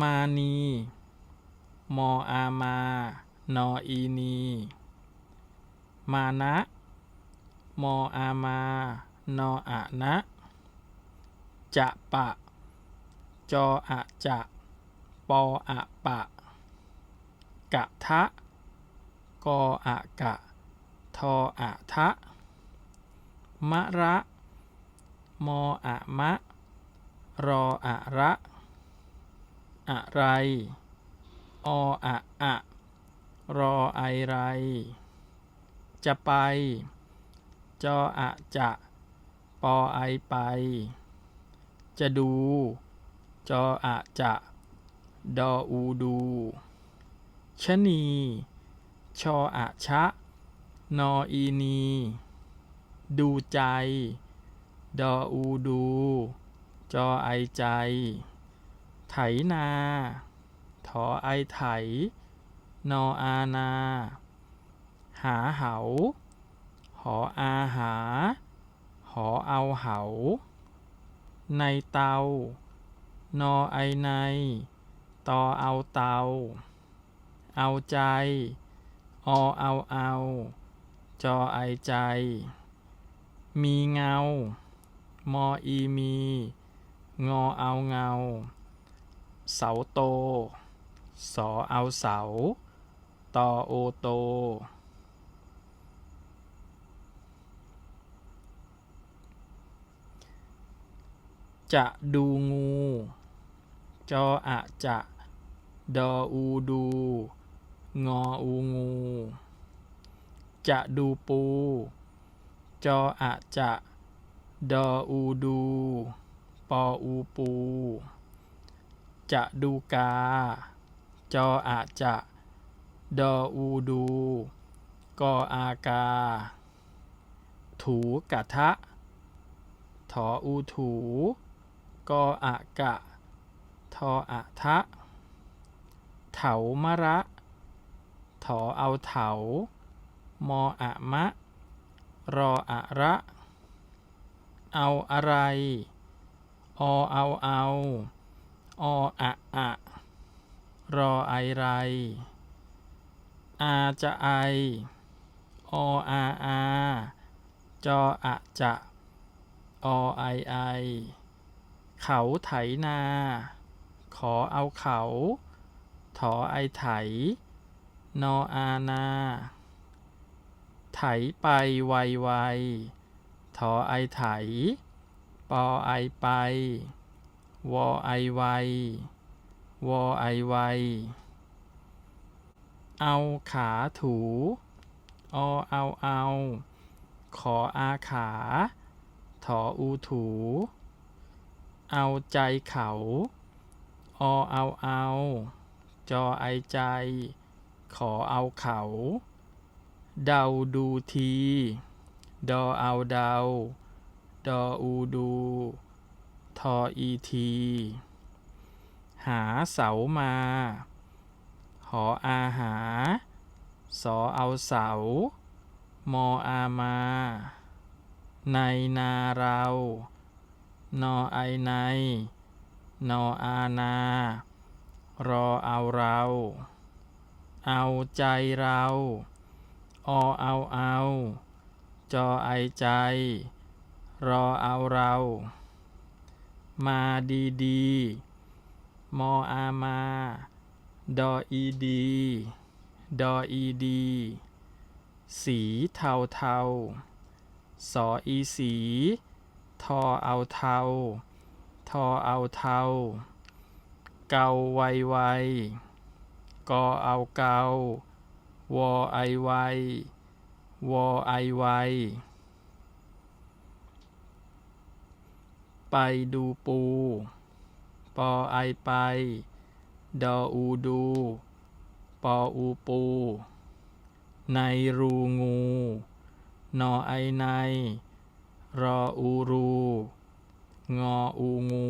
มานี มออามา นออีนี มานะ มออามา นออะนะ จะปะ จออะจะ ปออะปะ กะทะ กออะกะ ทออะทะ มะระ มออะมะ รออะระ อะไร ออะอะ รอไอไร จะไป จออะจะ ปอไอไป จะดู จออะจะ ดออูดูชะนี ชออะชะ นออีนี ดูใจ ดออูดู จอไอใจ ไถนา ถอไอไถ นออานา หาเหา หออาหา หอเอาเหา ในเตา นอไอใน ตอเอาเตา เอาใจอเอาเอา จอไอใจ มีเงา มออีมี งอเอาเงา เสาโต สอเอาเสา ตอโอโต จะดูงู จออะจะ ดออูดู งออูงู จะดูปู จออะจะ ดออูดู ปออูปู จะดูกา จออะจะ ดออูดู กออากา ถูกะทะ ถออูถู กออะกะ ทออะทะ เถามะระ ถอเอาเถา มออะมะ รออะระ เอาอะไร อเอาเอา ออะอะรอไอไรอาจะไอออาอาจออะจะอไอไอเขาไถนา ขอเอาเขา ถอไอไถ นออานา ไถไปไวไวถอไอไถ ปอไอไป วอไอไววอไอไวเอาขาถูอเอาเอาขออาขา ถออูถู เอาใจเขา อเอาเอาจอไอใจ ขอเอาเขา เดาดูที ดอเอาเดา ดออูดู ทออีทีหาเสามา หออาหา สอเอาเสา มออามา ในนาเรา นอไอใน นออานา รอเอาเรา เอาใจเราอเอาเอา จอไอใจ รอเอาเรา มาดีดีมออามาดออีดี ดออีดี สีเทาเทาสออีสี ทอเอาเทา ทอเอาเทา เกาไวไวกอเอาเกาวอไอไววอไอไว ไปดูปู ปอไอไป ดออูดู ปออูปู ในรูงู นอไอใน รออูรู งออูงู